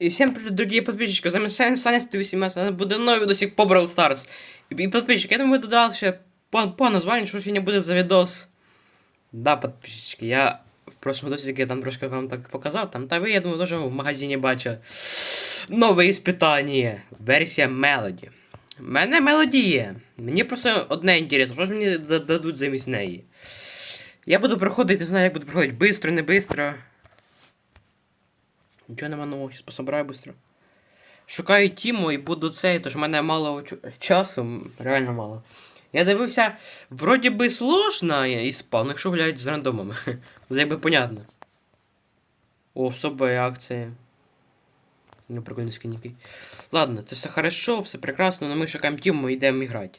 И всем привет, дорогие подписчики, с вами Саня, Саня 118, у буде новий відосик по Brawl Stars. І, і подписчики, я думаю, ви додали ще по, по названню, що сьогодні буде за відос. Да, подписчики, я в прошлому відосі там трошки вам так показав, там, та ви, я думаю, теж в магазині бачили. Нове іспитання, версія Melody. У мене Melody є. Мені просто одне інтересно, що ж мені да- дадуть замість неї. Я буду проходити, не знаю, як буду проходити, бистро, не бистро. Нічого нема нового, зараз пособираю швидко. Шукаю Тіму і буду цей, тож в мене мало часу, реально мало. Я дивився, вроді би сложно і спав, ну якщо гуляють з рандомами. Якби понятно. О, особая акція. Ну, прикольний скін. Ладно, це все хорошо, все прекрасно, але ми шукаємо Тіму і йдемо грати.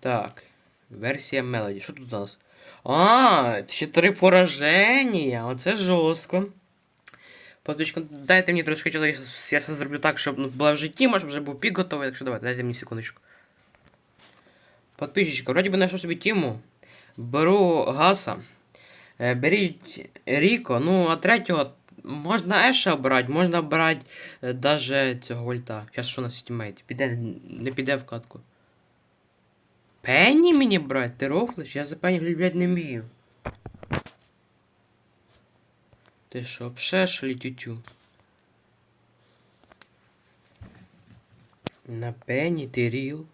Так. Версія Melody. Що тут у нас? А, ще три пораження. Оце жорстко. Подписчик, дайте мені трошки часу, я все зроблю так, щоб ну, була в житті, може вже був пік готовий, так що давайте, дайте мені секундочку. Подписчик, вроді би знайшов собі тему. Беру Гаса. Е, беріть Ріко, ну а третього можна Еша обрати, можна обрати е, даже цього вольта. Зараз що у нас стімейт? Піде, не піде в катку. Пенні мені брати? Ти рофлиш? Я за Пенні глядати не вмію. Ти що, пшеш тютю? На пені ти ріл.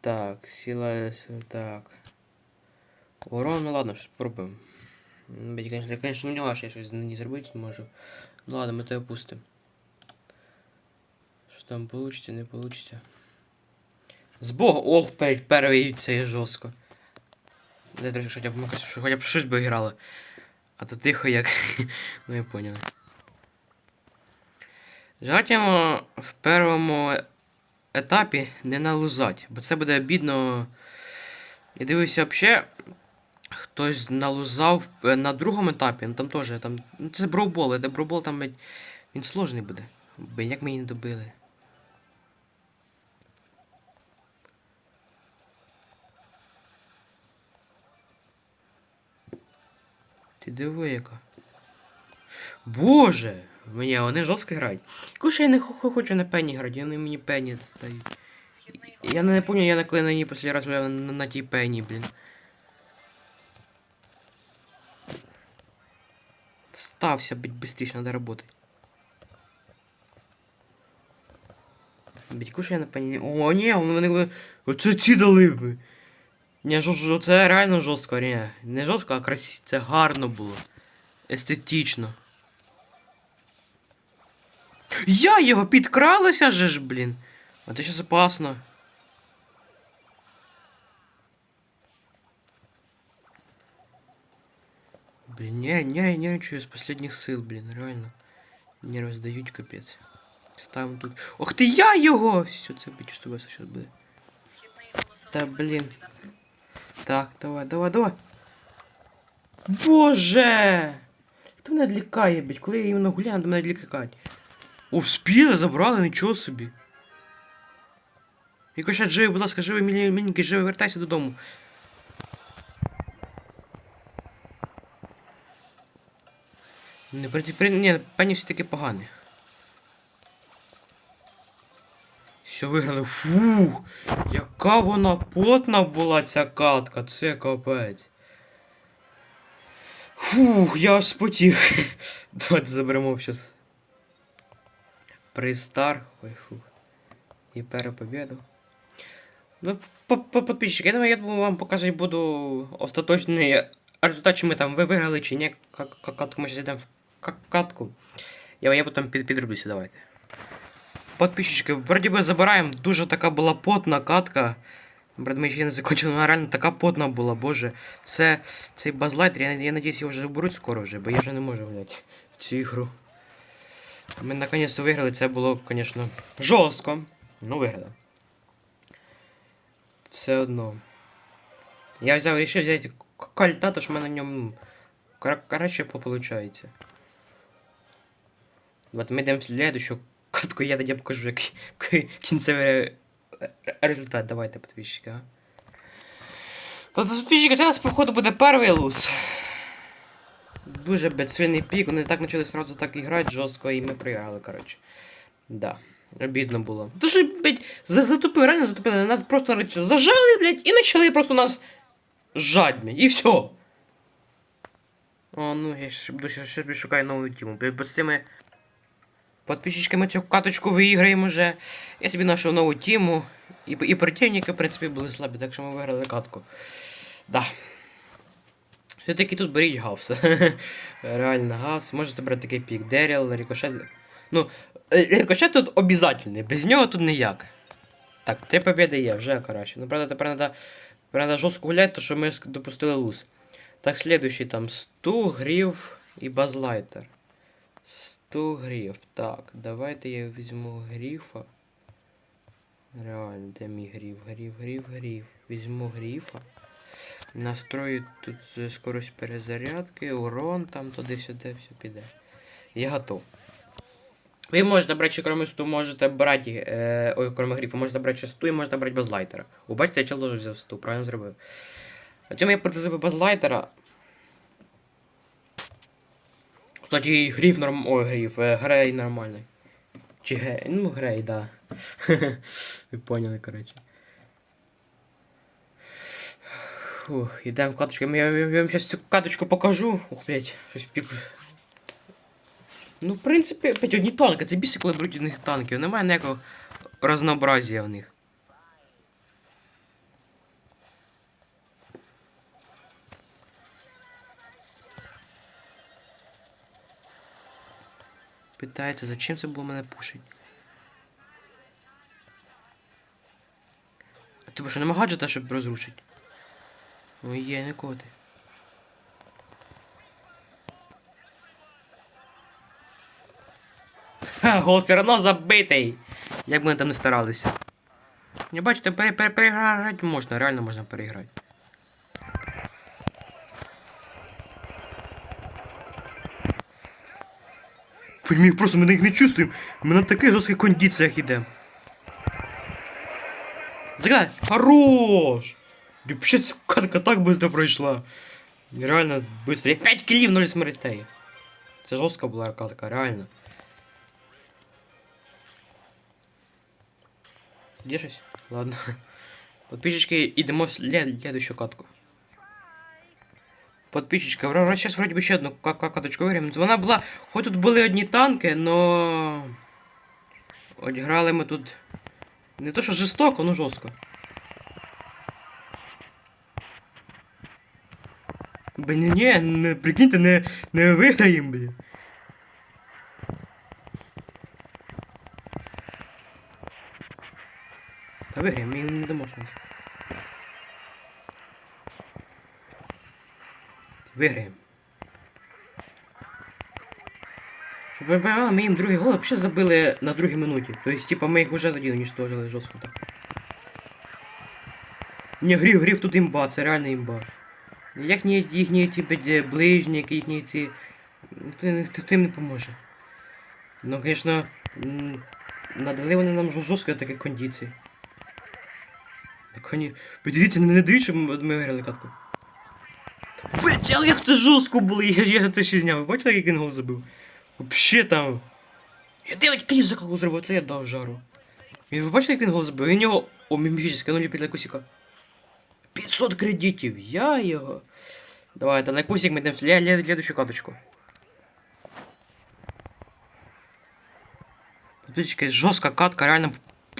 Так, сила. с- Так. Урон, ну ладно, щось спробуємо. Я, конечно, сумніваюся, що я щось не зробити зможу. Ну ладно, ми тебе пустимо. Що там получиться, не получиться. З Богом! Ох, пер- перший це є жорстко. Дай трохи, хоча б, якось, що хоча б щось би грало. А то тихо як. ну ви поняли. Желательно в першому етапі не налузати, бо це буде обідно. Я дивився взагалі, хтось налузав е, на другому етапі, ну там теж там. Ну це броубол, де броубол там він сложний буде. Як ми її не добили. Ти диви яка. Боже! Мені вони жорстко грають. Куше я не хочу на пені грати, вони мені пені стають. Я не пам'ятаю, я на на ній останній раз гуляв на, на тій пені, блін. Стався, бить быстрее, надо работать. Бить, куше я на пені. О, ні, вони. Оце ці дали би. Ні, жо- жо- це реально жорстко, ні. Не жорстко, а красиво. Це гарно було. Естетично. Я його підкралася же ж, блін. А це щас опасно. Блін, не, не, нервничаю з последних сил, блін, реально. Нерви здають капець. Ставимо тут. Ох ти я його! Все, це почувствувався щас буде. Та блін. Так, давай, давай, давай. Боже! Хто мене відлікає, блядь? Коли я іменно гуляю, то мене відлікають. О, вспіли, забрали, нічого собі. Якось живий, будь ласка, живий, міленький, живий, вертайся додому. Не, при, ні, пані все таки поганий. Все виграли. Фу! Яка вона потна була ця катка, це капець. Фух, я аж спотів. Давайте заберемо щас. Пристар. Ой, фух. І перепобіду. Ну, по- по- подписчики, я думаю, я думаю, вам показати буду остаточний результат, чи ми там ви виграли, чи ні. Ка- ка- Катку ми зараз йдемо в катку. Я, я потім під, підроблюся, давайте. Подписчики, вроді би забираємо. Дуже така була потна катка. Брат, ми ще не закончили, вона реально така потна була, боже. Це цей базлайтер, я, я надіюсь, його вже заберуть скоро вже, бо я вже не можу гуляти в цю ігру. Ми наконець-то виграли, це було, звісно, жорстко. Ну, виграли. Все одно. Я взяв, вирішив взяти к- кольта, то що в мене на ньому кра- краще виходить. От ми йдемо в слідущу катку, я тоді покажу як кінцевий результат. Давайте, подписчики, а. Подписчики, це у нас, походу, буде перший луз. Дуже безсильний пік, вони так почали сразу так грати жорстко, і ми програли, коротше. Да. Обідно було. Що, блядь, за- затупили, реально затупили. Нас просто зажали, блядь, і почали просто нас блядь, і все. О, ну я ще ще, ще шукаю нову тему. Блядь, бо з тими подписчиками цю каточку виіграємо вже. Я собі знайшов нову тему. І, і противники, в принципі, були слабі, так що ми виграли катку. Да. Все-таки тут беріть гавс. Реально гавс. Можете брати такий пік. Деріл, рикошет. Ну, е, рикошет тут обов'язательний, без нього тут ніяк. Так, три побіди є, вже краще. Ну, правда, тепер треба треба жорстко гуляти, то що ми допустили луз. Так, слідуючий там 100 грів і базлайтер. 100 грів. Так, давайте я візьму гріфа. Реально, де мій гріф? Гріф, гріф, гріф. Візьму гріфа. Настрою тут скорость перезарядки, урон там туди-сюди, все піде. Я готов. Ви можете брати 100, можете брати. Е, ой, кроме гріфа, можете брати 100 і можете брати базлайтера. Ви бачите, я чел взяв 100, правильно зробив. А цьому я протизив базлайтера. Кстати, і гріф норм... Ой, гріф, е, грей нормальний. Чи гей, ну грей, да. Ви поняли, коротше. Фух, ідемо в каточку. Я, я, я вам зараз цю каточку покажу. Ух, блядь, щось пік. Ну, в принципі, блядь, одні танки, це більше, коли беруть одних танків. Немає ніякого разнообразія в них. Питається, зачем це було мене пушить? А тебе що, нема гаджета, щоб розрушити? Ой, є, не коти. Ха, гол все одно забитий. Як би ми там не старалися. Не бачите, пере пере переграти можна, реально можна переграти. Ми їх просто ми їх не чувствуємо. Ми на таких жорстких кондиціях йдемо. Загадай, хорош! Вообще катка так быстро пройшла. Реально быстро. Я 5 кілів 0 смертей. Це жорстка була катка, реально. Где щось? Ладно. Подписчики, ідемо в след- следующую катку. Подписчичка, сейчас вроде бы ще одну ка- ка- каточку виграємо. Вона була, хоч тут були одні танки, но... От ми тут не то що жорстоко, но жорстко. Блін, ні, ні, не, прикиньте, не, не виграємо, блін. Та виграємо, ми їм не дамо шанс. Виграємо. Щоб ви понимали, ми їм другий гол взагалі забили на другій минуті. Тобто, типа, ми їх вже тоді уничтожили жорстко так. Не, грів, грів тут імба, це реально імба. Їхні, їхні ті ближні, їхні ці... Ніхто, їм не поможе. Ну, звісно, надали вони нам жо- жорстко таких кондицій. Так вони... Подивіться, не, дивіться, ми ми виграли катку. Блять, але як це жорстко було, я, я це ще зняв. Бачили, як він гол забив? Вообще там. Я 9 клів за колу зробив, це я дав жару. Він ви бачили, як він гол забив? Він його. О, міміфічне, ну під лайкусіка. 500 кредитів, я його. Давайте, лайкусик ми йдемо в слідущу каточку. Подписчики, жорстка катка, реально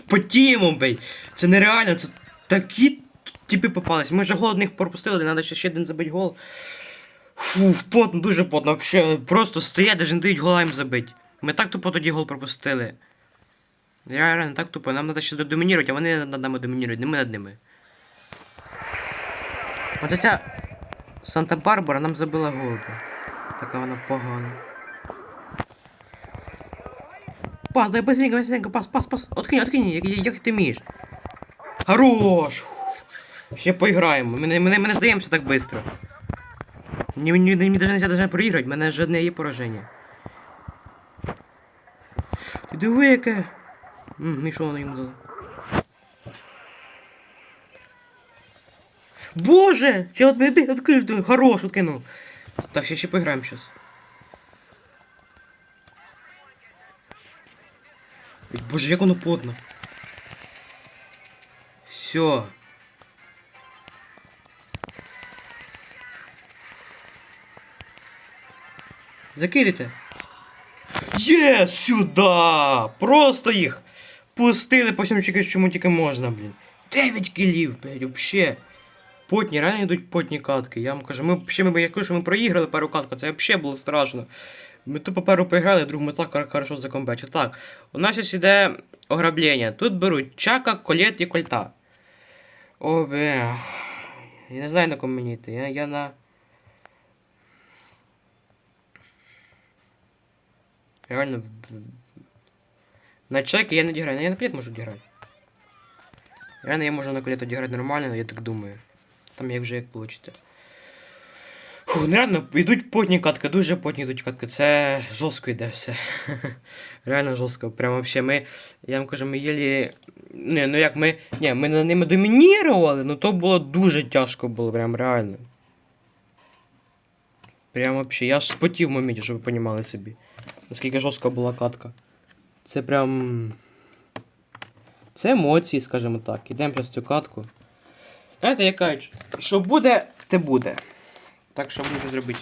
по тіму, бей. Це нереально, це такі типи попались. Ми вже гол одних пропустили, треба ще, ще один забити гол. Фу, потно, дуже потно. Вообще, просто стоять, даже не дають гола їм забити. Ми так тупо тоді гол пропустили. Реально так тупо, нам треба ще домінірувати, а вони над нами домінірують, не ми над ними. От ця Санта-Барбара нам забила гол. Така вона погана. Пас, дай быстренько, быстренько, пас, пас, пас. Откинь, откинь, як, як ти вмієш. Хорош! Ще поіграємо. Ми, не- ми, ми не здаємося так швидко. Мені, даже нельзя даже проіграти, в мене жодне є пораження. Диви яке. І що воно йому дало? Боже! Чел, откинув, хорош, откинув. Так, ще ще поіграємо. Ой, Боже, як воно потно. Все. Закидайте. Є, сюди! Просто їх пустили по всьому тільки, чому тільки можна, блін. 9 кілів, блядь, вообще. Потні, реально йдуть потні катки. Я вам кажу, ми ще ми, я кажу, що ми проіграли пару катку, це взагалі було страшно. Ми тупо пару поіграли, друг ми так хор- хорошо закомбечили. Так, у нас зараз іде ограблення. Тут беруть чака, колет і кольта. О, бля. Я не знаю на кому мені йти. Я, я на. Реально. На чеки я не діграю. Ну, я на колет можу діграти. Реально я можу на колет діграти нормально, я так думаю. Там як вже як получите. Фу, ну реально йдуть потні катки, дуже потні йдуть катки. Це жорстко йде все. реально жорстко. Прям вообще ми. Я вам кажу, ми єлі. Не, ну як ми. Ні, ми над ними домінірували, ну то було дуже тяжко було, прям реально. Прям вообще. Я аж спотів в моменті, щоб ви понімали собі. Наскільки жорстка була катка. Це прям. Це емоції, скажімо так. Ідемо зараз цю катку. Знаєте, я кажу, що буде, те буде. Так що можна зробити.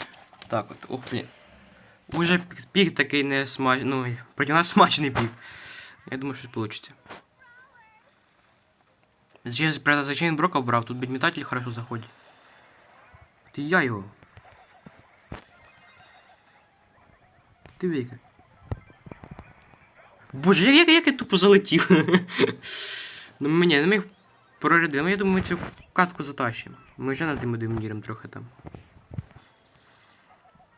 Так от, ох, блін. Уже пік, такий не смачний. Ну, проти нас смачний пік. Я думаю, щось вийде. Я, правда, зачем брока брав, тут бідметатель хорошо заходить. Ти я його. Віка. Боже, як, як, я тупо залетів. ну мені, ну ми їх прорядили. Я думаю, цю катку затащимо. Ми вже над тим домініром трохи там.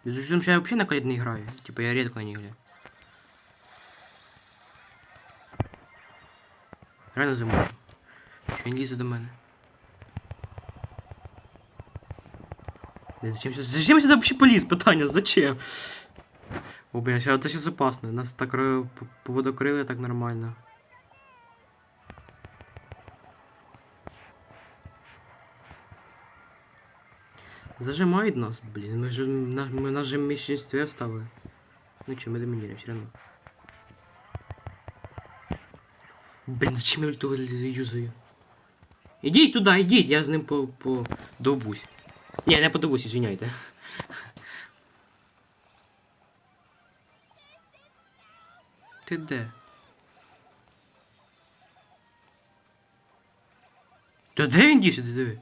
З учетом, що я взагалі на коліт не граю. Типа я рідко ній граю. Реально замучу. Що він лізе до мене. Зачем, сюда- зачем сюда вообще полез? Питання, зачем? О, блин, сейчас, это сейчас опасно. Нас так ро- так нормально. Зажимають нас, блін. Ми ж на, ми на же меньшинстве оставили. Ну че, ми доминируем все равно. Блін, зачем я ульту юзаю? Ідіть туди, ідіть, я з ним по, по довбусь. Ні, не подобусь, извиняйте. Ти де? Та де він дівся, ти диви?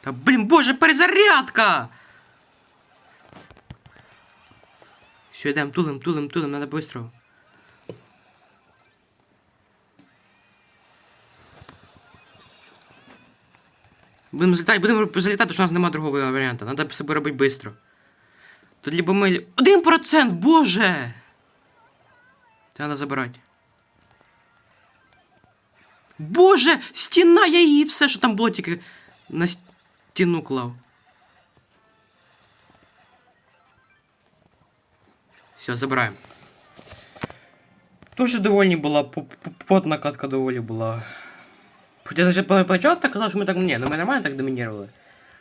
Та боже, перезарядка! Все, йдем, тулим, тулим, тулим, надо быстро. Будемо залітати, будемо залітати, тому що у нас немає другого варіанту. Надо себе робити швидко. Тут либо ми... Один процент, боже! Це треба забирати. Боже! Стіна, я її все, що там було, тільки на стіну клав. Все, забираємо. Дуже довольні була, потна катка доволі була. Хоча значить, поначалу так казав, що ми так. Ні, ну ми нормально так домінірували.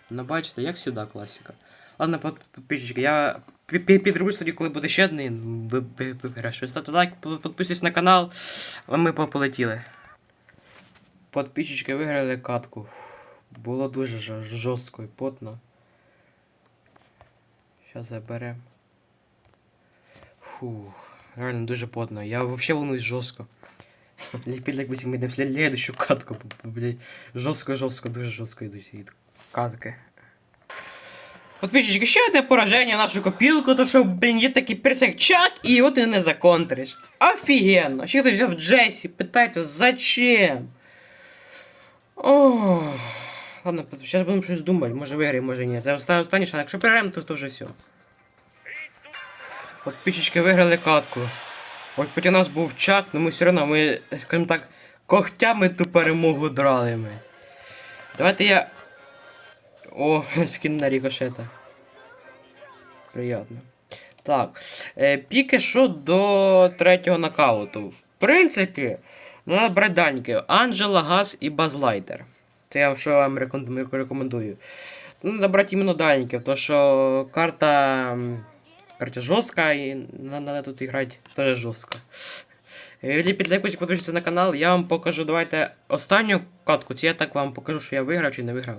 Ну бачите, як завжди класика. Ладно, под- підписчики, я пі- пі- підрусь тоді, коли буде ще один, ви, ви, виграш. Ви ставте лайк, підписуйтесь на канал, а ми по- полетіли. Подписчики виграли катку. Було дуже жо- жорстко і потно. Зараз заберемо. Фу, реально дуже потно. Я вообще волнуюсь жорстко. Ліпіть лайк, ми йдемо в следующую катку. Блядь, жорстко, жорстко, дуже жорстко йдуть катки. Подписчики, ще одне пораження нашу копілку, то що, блін, є такий персик чак, і його ти не законтриш. Офігенно! Ще хтось взяв Джесі, питається, зачем? Ох. Ладно, зараз будемо щось думати, може виграємо, може ні. Це останній останній шанс. Якщо переграємо, то, то вже все. Подписчики виграли катку. Хоч проти нас був чат, але ми все одно, ми, скажімо так, когтями ту перемогу драли ми. Давайте я. О, скін на рікошета. Приятно. Так. Е, піки що до третього нокауту. В принципі, Ну, треба брати дальники. Анджела, Газ і Базлайтер. Це я що вам рекомендую. Ну, треба брати іменно дальників, тому що карта. Короче, жорстка і треба тут грати теж жорстко. Ліпіть лайкосик, підпишіться на канал, я вам покажу, давайте останню катку, чи я так вам покажу, що я виграв чи не виграв.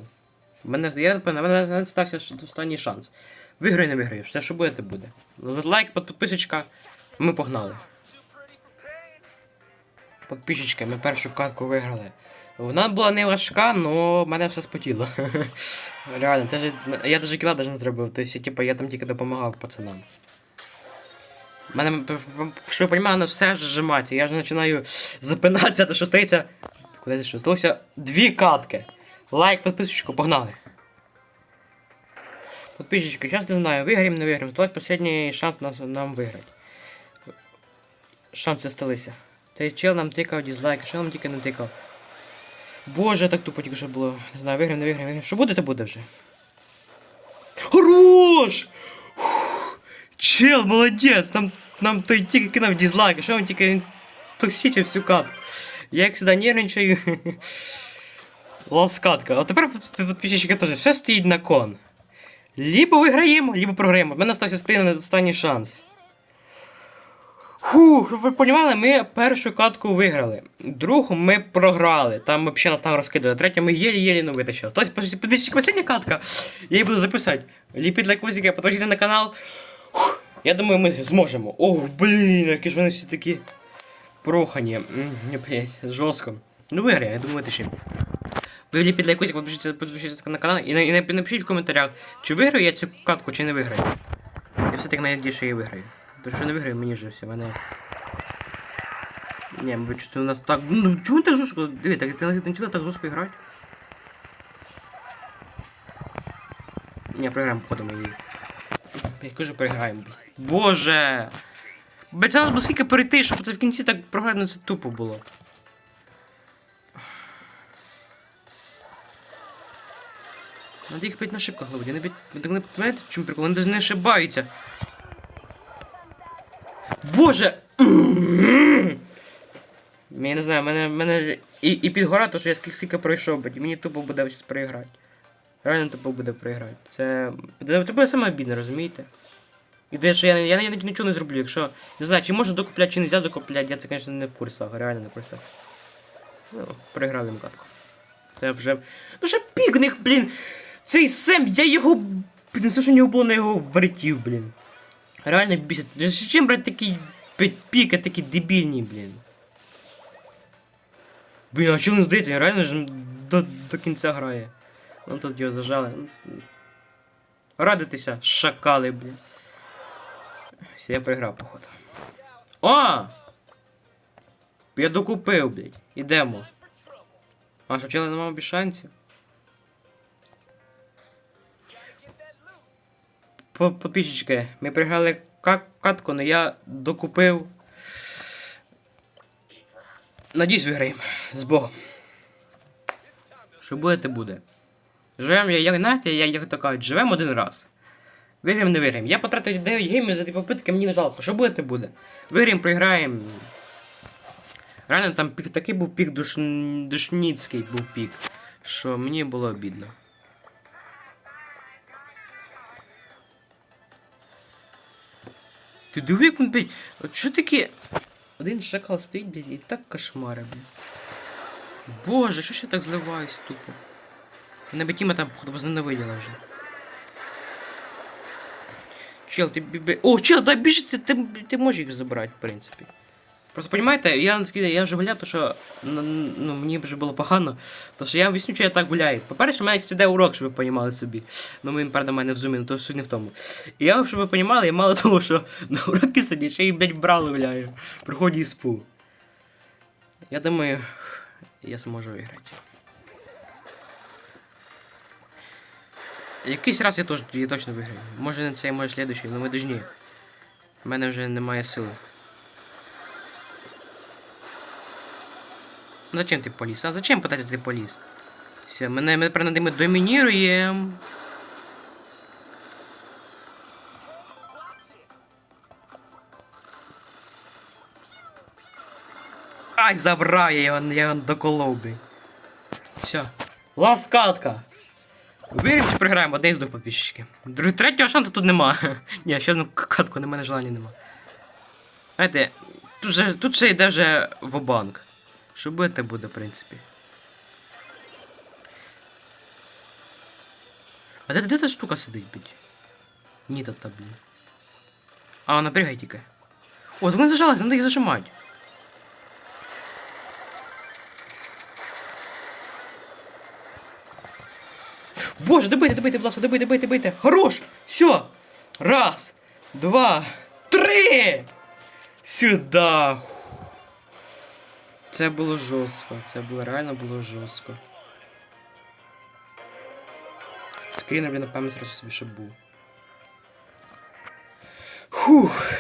Мене, я, в мене, стався останній шанс. Виграю, не виграю, все, що буде, те буде. Лайк, підписочка, ми погнали. Підписчики, ми першу катку виграли. Вона була не важка, але мене все спотіло. Реально, це ж, я навіть кіла даже не зробив, тобто, типу, я там тільки допомагав пацанам. Мене, що ви розумієте, все ж зжимати. Я ж починаю запинатися, то що стається. Куди що? Сталося дві катки. Лайк, підписочку, погнали. Подписчики, зараз не знаю, виграємо, не виграємо. Сталося останній шанс нас, нам виграти. Шанси сталися. Цей чел нам тикав дізлайк, що нам тільки не тикав. Боже, так тупо тільки що було. Не знаю, виграємо, не виграємо, виграємо. Що буде, то буде вже. Хорош! Чел, молодець! Нам, нам той тільки кинув дізлайк, що він тільки токсичив всю катку. Я як завжди нервничаю. Ласкатка. А тепер підписчики теж все стоїть на кон. Либо виграємо, либо програємо. У мене стався останній шанс. Фу, щоб ви розуміли, ми першу катку виграли. Другу ми програли. Там взагалі нас там розкидали. Третю ми єлі-єлі не витащили. Тобто, підписчики, остання катка. Я її буду записати. Ліпіть лайкосики, підпишіться на канал. Фух, Я думаю, ми зможемо. Ох, блін, які ж вони всі такі прохані. М, блядь, Жорстко. Ну виграє, я думаю, ще. Ви ліпіть лайкосик, підпишіться, підпишіться на канал і, і напишіть в коментарях, чи виграю я цю катку, чи не виграю. Я все-таки надіюсь, що я виграю. Тому що не виграю, мені вже все, мене. Ні, ви чути у нас так. Ну чому так жорстко? Диви, так ти не так жорстко грати? Ні, програємо походу її. Я кажу, програємо. Боже! Блять, треба скільки перейти, щоб це в кінці так програти, ну це тупо було. Надо їх бить на шибках ловити, вони бить, не розумієте, чим прикол, вони не ошибаються. Боже! Я не знаю, мене, мене і, і підгора, то що я скільки, скільки пройшов, і мені тупо буде зараз проіграти. Реально тупо буде проіграти. Це. Це буде саме обідно, розумієте? І те, що я, я, я, нічого не зроблю, якщо. Не знаю, чи можна докупляти, чи не можна докупляти, я це, звісно, не в курсах, реально не в курсах. Ну, проіграв їм катку. Це вже. Ну ще пікник, блін! Цей Сем, я його. Не знаю, що нього було на його вертів, блін. Реально бісить. Зачем брати такі блядь, піки, такі дебільні, блін? Блін, а чому не здається, реально ж до, до кінця грає. Ну тут його зажали. Ну, Радитися, шакали, блін. Все, я проіграв, походу. О! Я докупив, блядь. Ідемо. А що чели немає без шансів? Подписчики, ми приграли катку, але я докупив. Надіюсь, виграємо. З Богом. Що буде, те буде. Живемо, як знаєте, як, як то кажуть, живемо один раз. Виграємо, не виграємо. Я потратив 9 геймів за ті попитки, мені не жалко. Що буде, те буде. Виграємо, програємо. Реально там пік такий був пік душ... душніцький був пік, що мені було обідно. Ти диви, як він, блядь, от що таке? Один шакал стоїть, блядь, і так кошмари, блядь. Боже, що ж я так зливаюсь тупо? Мене Тіма там, походу, возненавиділа вже. Чел, ти бі... О, чел, дай біжи, ти, ти, ти можеш їх забрати, в принципі. Просто розумієте, я, я вже гуляв, то що ну, мені вже було погано, то що я об'ясню, що я так гуляю. По-перше, у мене це урок, щоб ви розуміли собі. Ну він, правда, в мене в зумі, ну то суть не в тому. І я, щоб ви розуміли, я мало того, що на уроки сидиш, я і, блядь, брали гуляю. Проході СПУ. Я думаю, я зможу виграти. Якийсь раз я, тож, я точно виграю. Може не цей, може слідуючий, але ми дожні. У мене вже немає сили. Зачем ти поліз? А зачем питати ти поліз? Все, мене, ми над ними домініруємо. Забрать, забрать, я його, я його доколов би. Все. Ласкатка. Віримо чи програємо одне з двох підписчиків. Друг, третього шансу тут нема. Ні, ще одну катку, на мене желання нема. Знаєте, тут, тут ще йде вже в банк. Що буде, те буде, в принципі. А де, де та штука сидить, блядь? Ні, та та, блін. А, напрягай тільки. О, так вони зажалась, треба їх зажимати. Боже, добийте, добийте, будь ласка, добийте, добийте, добийте. Хорош! Все! Раз, два, три! Сюда! Це було жорстко. Це було реально було жорстко. Скрін, блін, напевно, зразу собі щоб був. Фух.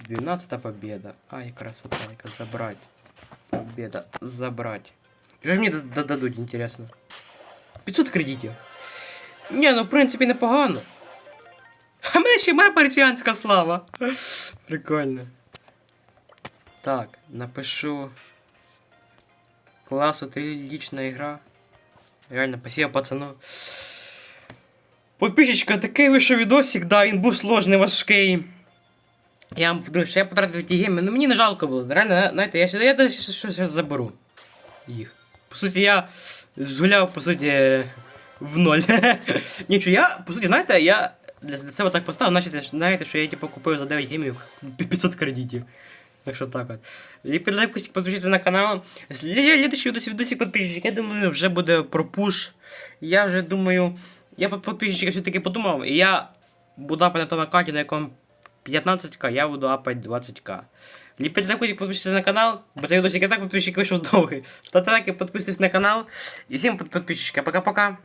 12 победа. Ай, красота, яка забрать. Победа, забрать. Що ж мені д- д- дадуть, интересно? 500 кредитів. Ні, ну в принципі непогано. А в мене ще має парсіанська слава. Прикольно. Так, напишу. Класс, отличная игра. Реально, спасибо, пацану. Подписчичка, такий вийшов відосик, да, він був сложний, важкий. Я вам подумав, я потратив ті гейми, ну мені не жалко було. Реально, знаєте, я, ще- я даже щось заберу їх. По суті, я згуляв, по суті, в ноль. Нічого, я, по суті, знаєте, я для, для себе так поставив, значить, знаєте, що я типу купив за 9 геймів 500 кредитів. Так що так от. І підпишіться на канал. Слідуючий відосик, підписчик, я думаю, вже буде про пуш. Я вже думаю, я по підписчика все-таки подумав, і я буду апати на тому аккаунті, на якому 15к, я буду апати 20к. Ліпіть лайкусик, підпишіться на канал, бо цей відосик і так підписчик вийшов довгий. Ставте лайки, підписуйтесь на канал. І всім підписчика. Пока-пока.